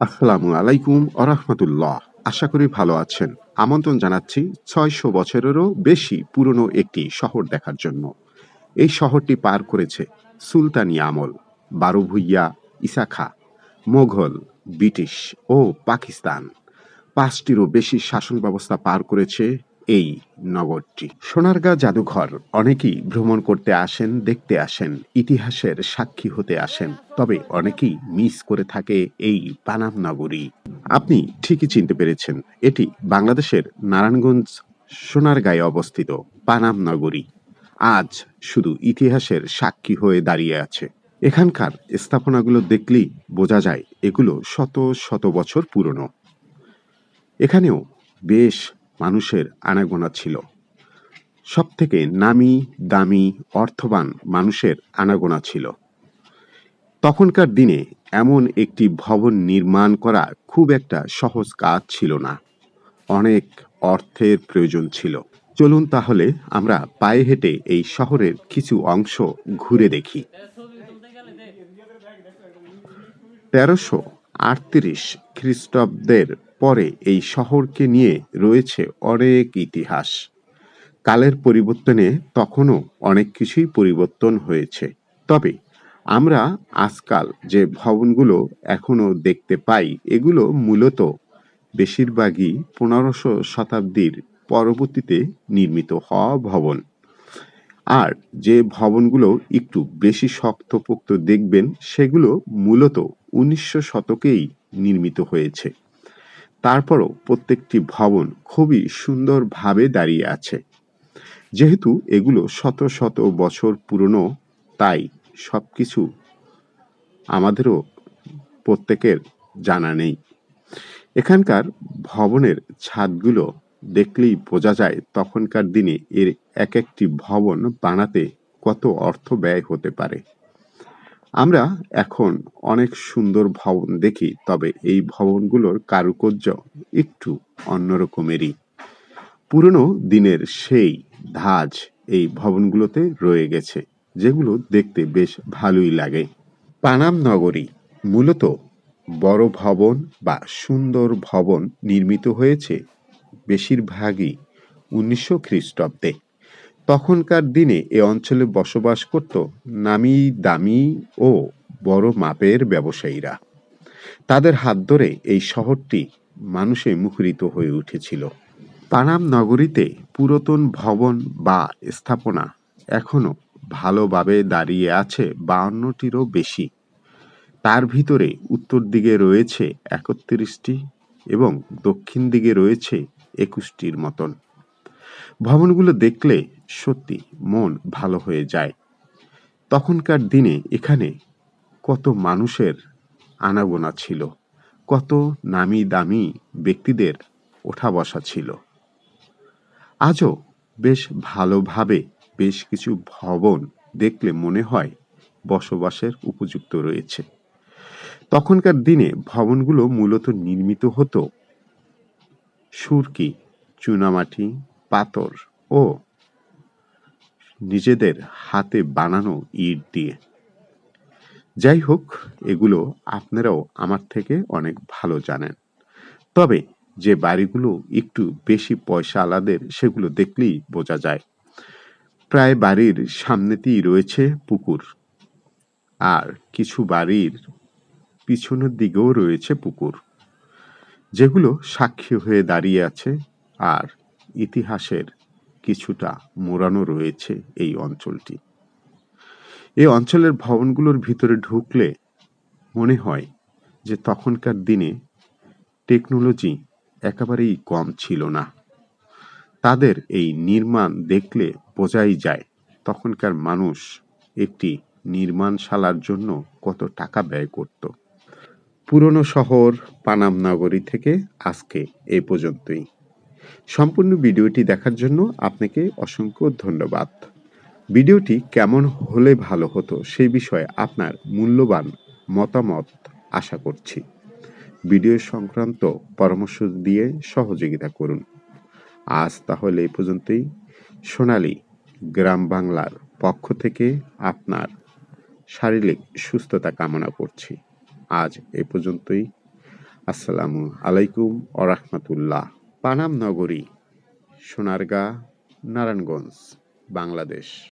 আসসালামু আলাইকুম আরহামতুল্লাহ আশা করি ভালো আছেন। আমন্ত্রণ জানাচ্ছি ছয়শো বছরেরও বেশি পুরনো একটি শহর দেখার জন্য। এই শহরটি পার করেছে সুলতানি আমল, বারুভুইয়া, ইসাখা, মোঘল, ব্রিটিশ ও পাকিস্তান। পাঁচটিরও বেশি শাসন ব্যবস্থা পার করেছে এই নগরটি। সোনারগাঁ জাদুঘর, অনেকেই ভ্রমণ করতে আসেন, দেখতে আসেন, ইতিহাসের সাক্ষী হতে আসেন, তবে অনেকেই মিস করে থাকে এই পানাম নগরী। আপনি ঠিকই চিনতে পেরেছেন, এটি বাংলাদেশের নারায়ণগঞ্জ, সোনারগাঁয়ে অবস্থিত পানাম নগরী। আজ শুধু ইতিহাসের সাক্ষী হয়ে দাঁড়িয়ে আছে। এখানকার স্থাপনাগুলো দেখলেই বোঝা যায়, এগুলো শত শত বছর পুরনো। এখানেও বেশ মানুষের আনাগোনা ছিল। সব থেকে নামি দামি, অর্থবান মানুষের আনাগোনা ছিল। তখনকার দিনে এমন একটি ভবন নির্মাণ করা খুব একটা সহজ কাজ ছিল না। অনেক অর্থের প্রয়োজন ছিল। চলুন তাহলে আমরা পায়ে হেঁটে এই শহরের কিছু অংশ ঘুরে দেখি। তেরোশো আটত্রিশ খ্রিস্টাব্দের পরে এই শহরকে নিয়ে রয়েছে অনেক ইতিহাস। কালের পরিবর্তনে তখনও অনেক কিছুই পরিবর্তন হয়েছে। তবে আমরা আজকাল যে ভবনগুলো এখনও দেখতে পাই, এগুলো মূলত বেশিরভাগই পনেরোশো শতাব্দীর পরবর্তীতে নির্মিত হওয়া ভবন। আর যে ভবনগুলো একটু বেশি শক্তপোক্ত দেখবেন, সেগুলো মূলত উনিশশো শতকেই নির্মিত হয়েছে। তারপরও প্রত্যেকটি ভবন খুবই সুন্দরভাবে দাঁড়িয়ে আছে। যেহেতু এগুলো শত শত বছর পুরনো, তাই সব কিছু আমাদেরও প্রত্যেকের জানা নেই। এখানকার ভবনের ছাদগুলো দেখলেই বোঝা যায় তখনকার দিনে এর এক একটি ভবন বানাতে কত অর্থ ব্যয় হতে পারে। আমরা এখন অনেক সুন্দর ভবন দেখি, তবে এই ভবনগুলোর কারুকার্য একটু অন্যরকমেরই। পুরনো দিনের সেই ধাজ এই ভবনগুলোতে রয়ে গেছে, যেগুলো দেখতে বেশ ভালোই লাগে। পানাম নগরী মূলত বড় ভবন বা সুন্দর ভবন নির্মিত হয়েছে বেশিরভাগই উনিশশো খ্রিস্টাব্দে। তখনকার দিনে এ অঞ্চলে বসবাস করত নামি দামি ও বড় মাপের ব্যবসায়ীরা। তাদের হাত ধরে এই শহরটি মানুষে মুখরিত হয়ে উঠেছিল। পানাম নগরীতে পুরাতন ভবন বা স্থাপনা এখনও ভালোভাবে দাঁড়িয়ে আছে বাউন্নটিরও বেশি। তার ভিতরে উত্তর দিকে রয়েছে একত্রিশটি এবং দক্ষিণ দিকে রয়েছে একুশটির মতন। ভবনগুলো দেখলে সত্যি মন ভালো হয়ে যায়। তখনকার দিনে এখানে কত মানুষের আনাগোনা ছিল, কত নামি দামি ব্যক্তিদের ওঠা বসা ছিল। আজও বেশ ভালোভাবে বেশ কিছু ভবন দেখলে মনে হয় বসবাসের উপযুক্ত রয়েছে। তখনকার দিনে ভবনগুলো মূলত নির্মিত হতো সুরকি, চুনামাটি পাথর ও নিজেদের হাতে বানানো ইট দিয়ে। যাই হোক এগুলো আপনারাও আমার থেকে অনেক ভালো জানেন। তবে যে বাড়িগুলো একটু বেশি পয়সা আলাদের, সেগুলো দেখলেই বোঝা যায়। প্রায় বাড়ির সামনেতেই রয়েছে পুকুর। আর কিছু বাড়ির পিছনের দিকেও রয়েছে পুকুর, যেগুলো সাক্ষী হয়ে দাঁড়িয়ে আছে। আর ইতিহাসের কিছুটা মোড়ানো রয়েছে এই অঞ্চলটি। এই অঞ্চলের ভবনগুলোর ভিতরে ঢুকলে মনে হয় যে তখনকার দিনে টেকনোলজি একেবারেই কম ছিল না। তাদের এই নির্মাণ দেখলে বোঝাই যায় তখনকার মানুষ একটি নির্মাণশালার জন্য কত টাকা ব্যয় করত। পুরনো শহর পানাম নগরী থেকে আজকে এই পর্যন্তই। সম্পূর্ণ ভিডিওটি দেখার জন্য আপনাকে অসংখ্য ধন্যবাদ। ভিডিওটি কেমন হলে ভালো হতো সেই বিষয়ে আপনার মূল্যবান মতামত আশা করছি। ভিডিও সংক্রান্ত পরামর্শ দিয়ে সহযোগিতা করুন। আজ তাহলে এই পর্যন্তই। সোনালী, গ্রাম বাংলার পক্ষ থেকে আপনার শারীরিক সুস্থতা কামনা করছি। আজ এ পর্যন্তই। আসসালামু আলাইকুম ওরহমতুল্লাহ পানাম নগরী সোনারগাঁ নারায়ণগঞ্জ বাংলাদেশ।